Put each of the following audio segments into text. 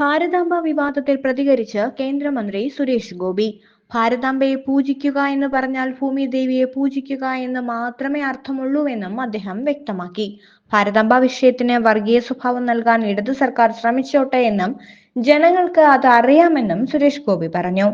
ഭാരതാംബ വിവാദത്തിൽ പ്രതികരിച്ച് കേന്ദ്രമന്ത്രി സുരേഷ് ഗോപി. ഭാരതാംബയെ പൂജിക്കുക എന്ന് പറഞ്ഞാൽ ഭൂമി ദേവിയെ പൂജിക്കുക എന്ന് മാത്രമേ അർത്ഥമുള്ളൂവെന്നും അദ്ദേഹം വ്യക്തമാക്കി. ഭാരതാംബ വിഷയത്തിന് വർഗീയ സ്വഭാവം നൽകാൻ ഇടത് സർക്കാർ ശ്രമിച്ചോട്ടെ എന്നും ജനങ്ങൾക്ക് അത് അറിയാമെന്നും സുരേഷ് ഗോപി പറഞ്ഞു.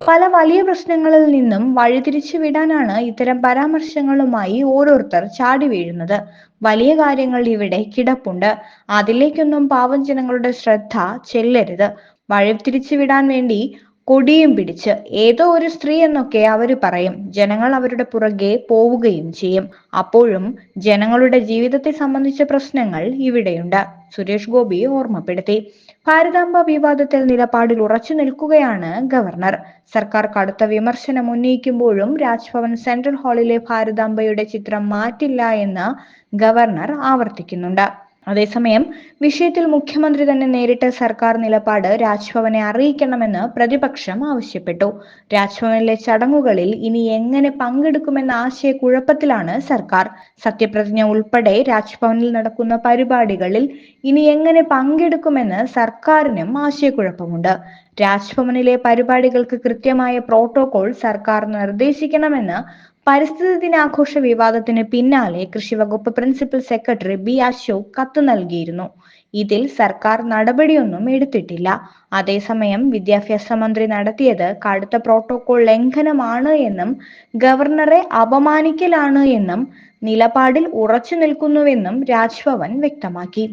പല വലിയ പ്രശ്നങ്ങളിൽ നിന്നും വഴിതിരിച്ചു വിടാനാണ് ഇത്തരം പരാമർശങ്ങളുമായി ഓരോരുത്തർ ചാടി വീഴുന്നത്. വലിയ കാര്യങ്ങൾ ഇവിടെ കിടപ്പുണ്ട്. അതിലേക്കൊന്നും പാവം ജനങ്ങളുടെ ശ്രദ്ധ ചെല്ലരുത്. വഴിതിരിച്ചു വിടാൻ വേണ്ടി കൊടിയും പിടിച്ച് ഏതോ ഒരു സ്ത്രീ എന്നൊക്കെ അവർ പറയും. ജനങ്ങൾ അവരുടെ പുറകെ പോവുകയും ചെയ്യും. അപ്പോഴും ജനങ്ങളുടെ ജീവിതത്തെ സംബന്ധിച്ച പ്രശ്നങ്ങൾ ഇവിടെയുണ്ട്. സുരേഷ് ഗോപി ഓർമ്മപ്പെടുത്തി. ഭാരതാംബ വിവാദത്തിൽ നിലപാടിൽ ഉറച്ചു നിൽക്കുകയാണ് ഗവർണർ. സർക്കാർ കടുത്ത വിമർശനം ഉന്നയിക്കുമ്പോഴും രാജ്ഭവൻ സെൻട്രൽ ഹാളിലെ ഭാരതാംബയുടെ ചിത്രം മാറ്റില്ല എന്ന് ഗവർണർ ആവർത്തിക്കുന്നുണ്ട്. അതേസമയം വിഷയത്തിൽ മുഖ്യമന്ത്രി തന്നെ നേരിട്ട് സർക്കാർ നിലപാട് രാജ്ഭവനെ അറിയിക്കണമെന്ന് പ്രതിപക്ഷം ആവശ്യപ്പെട്ടു. രാജ്ഭവനിലെ ചടങ്ങുകളിൽ ഇനി എങ്ങനെ പങ്കെടുക്കുമെന്ന ആശയക്കുഴപ്പത്തിലാണ് സർക്കാർ. സത്യപ്രതിജ്ഞ ഉൾപ്പെടെ രാജ്ഭവനിൽ നടക്കുന്ന പരിപാടികളിൽ ഇനി എങ്ങനെ പങ്കെടുക്കുമെന്ന് സർക്കാരിനും ആശയക്കുഴപ്പമുണ്ട്. രാജ്ഭവനിലെ പരിപാടികൾക്ക് കൃത്യമായ പ്രോട്ടോകോൾ സർക്കാർ നിർദ്ദേശിക്കണമെന്ന് പരിസ്ഥിതി ദിനാഘോഷ വിവാദത്തിന് പിന്നാലെ കൃഷി വകുപ്പ് പ്രിൻസിപ്പൽ സെക്രട്ടറി ബി അശോക് കത്ത് നൽകിയിരുന്നു. ഇതിൽ സർക്കാർ നടപടിയൊന്നും എടുത്തിട്ടില്ല. അതേസമയം വിദ്യാഭ്യാസ മന്ത്രി നടത്തിയത് കടുത്ത പ്രോട്ടോകോൾ ലംഘനമാണ് എന്നും ഗവർണറെ അപമാനിക്കലാണ് എന്നും നിലപാടിൽ ഉറച്ചു നിൽക്കുന്നുവെന്നും രാജ്ഭവൻ വ്യക്തമാക്കി.